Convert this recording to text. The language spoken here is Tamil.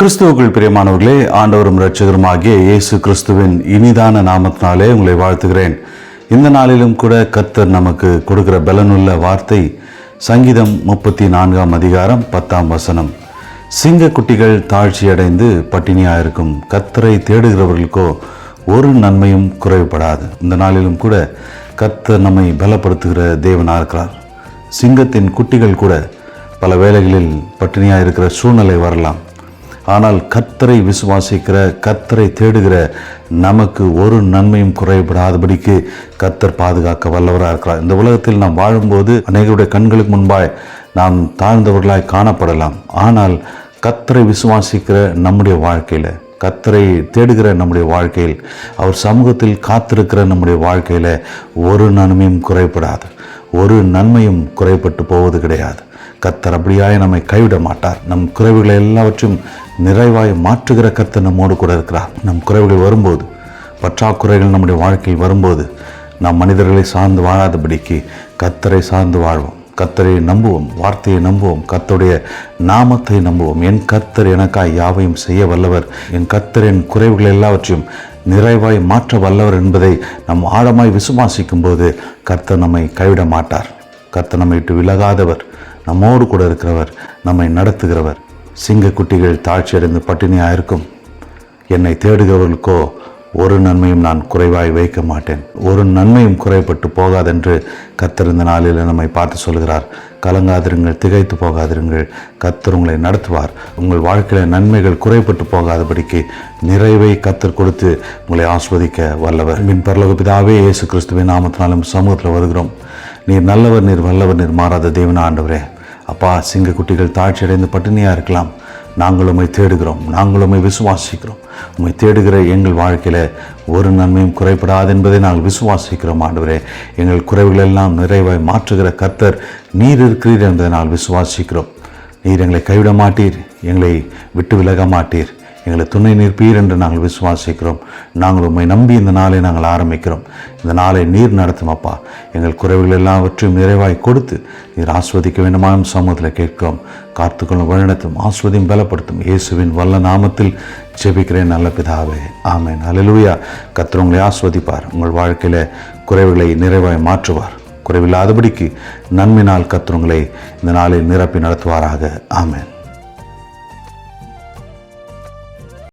கிறிஸ்துவுக்குள் பிரியமானவர்களே ஆண்டவரும் இரட்சகருமாகிய இயேசு கிறிஸ்துவின் இனிதான நாமத்தினாலே உங்களை வாழ்த்துகிறேன். இந்த நாளிலும் கூட கர்த்தர் நமக்கு கொடுக்கிற பலனுள்ள வார்த்தை சங்கீதம் முப்பத்தி நான்காம் அதிகாரம் பத்தாம் வசனம். சிங்க குட்டிகள் தாழ்ச்சியடைந்து பட்டினியாயிருக்கும். கர்த்தரை தேடுகிறவர்களுக்கோ ஒரு நன்மையும் குறைவுபடாது. இந்த நாளிலும் கூட கர்த்தர் நம்மை பலப்படுத்துகிற தேவனாக இருக்கிறார். சிங்கத்தின் குட்டிகள் கூட பல வேளைகளில் பட்டினியாக இருக்கிற சூழ்நிலை வரலாம். ஆனால் கத்தரை விசுவாசிக்கிற கத்தரை தேடுகிற நமக்கு ஒரு நன்மையும் குறைபடாதபடிக்கு கத்தர் பாதுகாக்க வல்லவராக இருக்கிறார். இந்த உலகத்தில் நாம் வாழும்போது அநேகருடைய கண்களுக்கு முன்பாய் நாம் தாழ்ந்தவர்களாய் காணப்படலாம். ஆனால் கத்தரை விசுவாசிக்கிற நம்முடைய வாழ்க்கையில் கத்தரை தேடுகிற நம்முடைய வாழ்க்கையில் அவர் சமூகத்தில் காத்திருக்கிற நம்முடைய வாழ்க்கையில் ஒரு நன்மையும் குறைபடாது. ஒரு நன்மையும் குறைபட்டு போவது கிடையாது. கர்த்தர் அப்படியாய் நம்மை கைவிட மாட்டார். நம் குறைவுகளை எல்லாவற்றையும் நிறைவாய் மாற்றுகிற கர்த்தர் நம்மோடு கூட இருக்கிறார். நம் குறைவுகள் வரும்போது பற்றாக்குறைகள் நம்முடைய வாழ்க்கையில் வரும்போது நாம் மனிதர்களை சார்ந்து வாழாதபடிக்கு கத்தரை சார்ந்து வாழ்வோம். கர்த்தரை நம்புவோம் வார்த்தையை நம்புவோம் கத்தருடைய நாமத்தை நம்புவோம். என் கர்த்தர் எனக்காய் யாவையும் செய்ய வல்லவர். என் கர்த்தர் என் குறைவுகள் எல்லாவற்றையும் நிறைவாய் மாற்ற வல்லவர் என்பதை நம் ஆழமாய் விசுவாசிக்கும் போது கர்த்தர் நம்மை கைவிட மாட்டார். கர்த்தர் நம்மை விட்டு விலகாதவர். நம்மோடு கூட இருக்கிறவர் நம்மை நடத்துகிறவர். சிங்கக்குட்டிகள் தாழ்ச்சியடைந்து பட்டினியாக இருக்கும். என்னை தேடுகிறவர்களுக்கோ ஒரு நன்மையும் நான் குறைவாய் வைக்க மாட்டேன். ஒரு நன்மையும் குறைப்பட்டு போகாதென்று கர்த்தர் இந்த நாளில் நம்மை பார்த்து சொல்கிறார். கலங்காதிருங்கள் திகைத்து போகாதிருங்கள். கத்தர் உங்களை நடத்துவார். உங்கள் வாழ்க்கையில் நன்மைகள் குறைப்பட்டு போகாதபடிக்கு நிறைவை கத்தர் கொடுத்து உங்களை ஆஸ்வதிக்க வல்லவர். மின் பரலோக பிதாவே இயேசு கிறிஸ்துவின் நாமத்தினாலும் சமூகத்தில் வருகிறோம். நீர் நல்லவர் நீர் வல்லவர் நீர் மாறாத தேவன ஆண்டவரே. அப்பா சிங்க குட்டிகள் தாழ்ச்சியடைந்து பட்டினியாக இருக்கலாம். நாங்கள் உம்மை தேடுகிறோம். நாங்கள் உம்மை விசுவாசிக்கிறோம். உம்மை தேடுகிற எங்கள் வாழ்க்கையில் ஒரு நன்மையும் குறைபடாது என்பதை நாங்கள் விசுவாசிக்கிறோம் ஆண்டவரே. எங்கள் குறைவுகள் எல்லாம் நிறைவாய் மாற்றுகிற கர்த்தர் நீர் இருக்கிறீர் என்பதை நாங்கள் விசுவாசிக்கிறோம். நீர் எங்களை கைவிட மாட்டீர் எங்களை விட்டு விலக மாட்டீர் எங்களை துணை நிற்பீர் என்று நாங்கள் விசுவாசிக்கிறோம். நாங்கள் உண்மை நம்பி இந்த நாளை நாங்கள் ஆரம்பிக்கிறோம். இந்த நாளை நீர் நடத்தும் அப்பா. எங்கள் குறைவுகள் எல்லாவற்றையும் நிறைவாய் கொடுத்து நீர் ஆஸ்வதிக்க வேண்டுமான சமூகத்தில் கேட்கிறோம். காத்துக்கொள்ளும் வழிநடத்தும் ஆஸ்வதியும் பலப்படுத்தும் இயேசுவின் வல்ல நாமத்தில் ஜெபிக்கிறேன் நல்ல பிதாவே. ஆமேன். அலலுயா கர்த்தர் உங்களை ஆஸ்வதிப்பார். உங்கள் வாழ்க்கையில் குறைவுகளை நிறைவாய் மாற்றுவார். குறைவில்லாதபடிக்கு நன்மைனால் கர்த்தர் இந்த நாளில் நிரப்பி நடத்துவாராக. ஆமேன்.